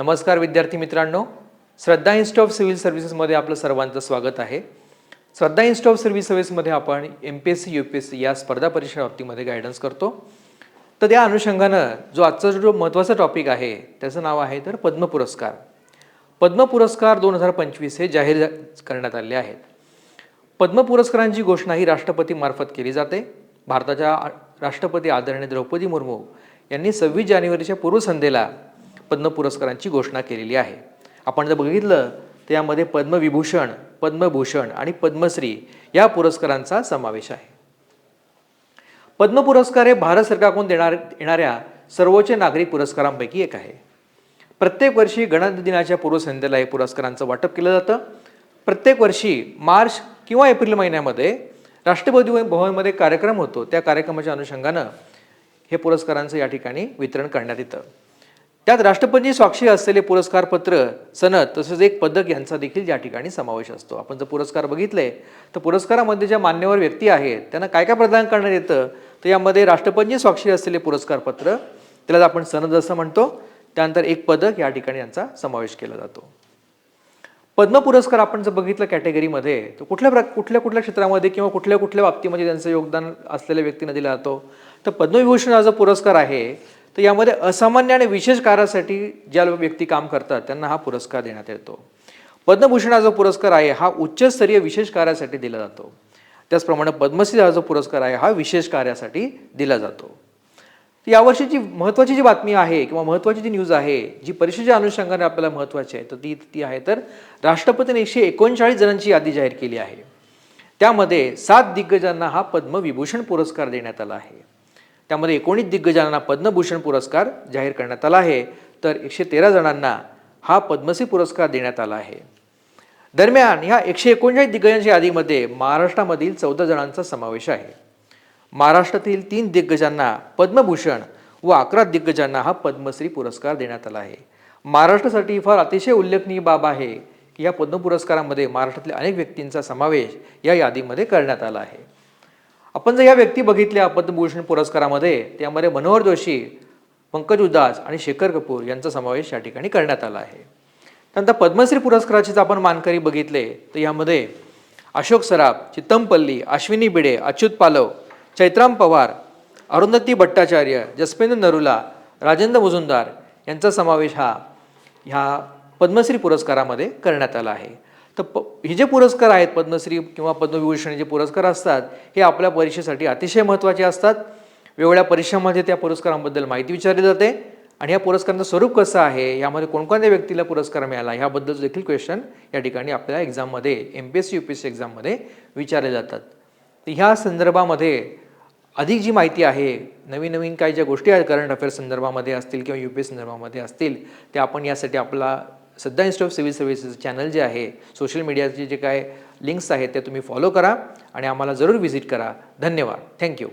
नमस्कार विद्यार्थी मित्रांनो. श्रद्धा इन्स्टिट्यूट ऑफ सिव्हिल सर्व्हिसेसमध्ये आपलं सर्वांचं स्वागत आहे. श्रद्धा इन्स्टिट्यूट ऑफ सिव्हिल सर्व्हिसमध्ये आपण M P S C U P S C या स्पर्धा परीक्षा बाबतीमध्ये गायडन्स करतो. तर त्या अनुषंगानं जो आजचा जो महत्त्वाचा टॉपिक आहे त्याचं नाव आहे तर पद्म पुरस्कार. पद्म पुरस्कार दोन हजार पंचवीस हे जाहीर करण्यात आले आहेत. पद्म पुरस्कारांची घोषणा ही राष्ट्रपतीमार्फत केली जाते. भारताच्या आ- राष्ट्रपती आदरणीय द्रौपदी मुर्मू यांनी सव्वीस जानेवारीच्या पूर्वसंध्येला पद्म पुरस्कारांची घोषणा केलेली आहे. आपण जर बघितलं तर यामध्ये पद्मविभूषण पद्मभूषण आणि पद्मश्री या पुरस्कारांचा समावेश आहे. पद्म पुरस्कार हे भारत सरकारकडून देणार येणाऱ्या सर्वोच्च नागरिक पुरस्कारांपैकी एक आहे. प्रत्येक वर्षी गणतंत्र दिनाच्या पूर्वसंध्येला हे पुरस्कारांचं वाटप केलं जातं. प्रत्येक वर्षी मार्च किंवा एप्रिल महिन्यामध्ये राष्ट्रपती भवनमध्ये कार्यक्रम होतो. त्या कार्यक्रमाच्या अनुषंगानं हे पुरस्कारांचं या ठिकाणी वितरण करण्यात येतं. त्यात राष्ट्रपती स्वाक्षी असलेले पुरस्कारपत्र सनद तसेच एक पदक यांचा देखील या ठिकाणी समावेश असतो. आपण जर पुरस्कार बघितले तर पुरस्कारामध्ये ज्या मान्यवर व्यक्ती आहेत त्यांना काय काय प्रदान करण्यात येतं तर यामध्ये राष्ट्रपती स्वाक्षी असलेले पुरस्कारपत्र त्याला आपण सनद असं म्हणतो. त्यानंतर एक पदक या ठिकाणी यांचा समावेश केला जातो. पद्म पुरस्कार आपण जर बघितलं कॅटेगरीमध्ये तर कुठल्या प्र कुठल्या कुठल्या क्षेत्रामध्ये किंवा कुठल्या कुठल्या बाबतीमध्ये त्यांचं योगदान असलेल्या व्यक्तींना दिला जातो तर पद्मविभूषण हा जो पुरस्कार आहे तर यामध्ये असामान्य आणि विशेष कार्यासाठी ज्या व्यक्ती काम करतात त्यांना हा पुरस्कार देण्यात येतो. पद्मभूषण हा जो पुरस्कार आहे हा उच्चस्तरीय विशेष कार्यासाठी दिला जातो. त्याचप्रमाणे पद्मश्री हा जो पुरस्कार आहे हा विशेष कार्यासाठी दिला जातो. यावर्षी यावर्षीची महत्त्वाची जी बातमी आहे किंवा महत्त्वाची जी न्यूज आहे जी परीक्षेच्या अनुषंगाने आपल्याला महत्त्वाची आहे तर ती ती आहे तर राष्ट्रपतीने एकशे एकोणचाळीस जणांची यादी जाहीर केली आहे. त्यामध्ये सात दिग्गजांना हा पद्मविभूषण पुरस्कार देण्यात आला आहे. त्यामध्ये एकोणीस दिग्गजांना पद्मभूषण पुरस्कार जाहीर करण्यात आला आहे. तर एकशे तेरा जणांना हा पद्मश्री पुरस्कार देण्यात आला आहे. दरम्यान ह्या एकशे एकोणचाळीस दिग्गजांच्या यादीमध्ये महाराष्ट्रामधील चौदा जणांचा समावेश आहे. महाराष्ट्रातील तीन दिग्गजांना पद्मभूषण व अकरा दिग्गजांना हा पद्मश्री पुरस्कार देण्यात आला आहे. महाराष्ट्रासाठी फार अतिशय उल्लेखनीय बाब आहे की या पद्म पुरस्कारामध्ये महाराष्ट्रातील अनेक व्यक्तींचा समावेश या यादीमध्ये करण्यात आला आहे. आपण जर या व्यक्ती बघितल्या पद्मभूषण पुरस्कारामध्ये त्यामध्ये मनोहर जोशी पंकज उदास आणि शेखर कपूर यांचा समावेश या ठिकाणी करण्यात आला आहे. त्यानंतर पद्मश्री पुरस्काराचे जर आपण मानकरी बघितले तर यामध्ये अशोक सराफ चित्तमपल्ली अश्विनी बिडे अच्युत पालव चैत्राम पवार अरुंधती भट्टाचार्य जसपेंद्र नरुला राजेंद्र मुजुमदार यांचा समावेश हा ह्या पद्मश्री पुरस्कारामध्ये करण्यात आला आहे. तर प हे जे पुरस्कार आहेत पद्मश्री किंवा पद्मविभूषण जे पुरस्कार असतात हे आपल्या परीक्षेसाठी अतिशय महत्त्वाचे असतात. वेगवेगळ्या परीक्षांमध्ये त्या पुरस्कारांबद्दल माहिती विचारली जाते. आणि या पुरस्कारांचं स्वरूप कसं आहे? यामध्ये कोणकोणत्या व्यक्तीला पुरस्कार मिळाला? ह्याबद्दल देखील क्वेश्चन या ठिकाणी आपल्याला एक्झाममध्ये M P S C U P S C एक्झाममध्ये विचारले जातात. तर ह्या संदर्भामध्ये अधिक जी माहिती आहे नवीन नवीन काही ज्या गोष्टी आहेत करंट अफेअर्स संदर्भामध्ये असतील किंवा यू पी एस संदर्भामध्ये असतील ते आपण यासाठी आपला सध्या institute of civil services channel जे आहे सोशल मीडियाचे जे काय लिंक्स आहेत ते तुम्ही फॉलो करा आणि आम्हाला जरूर व्हिजिट करा. धन्यवाद. थँक्यू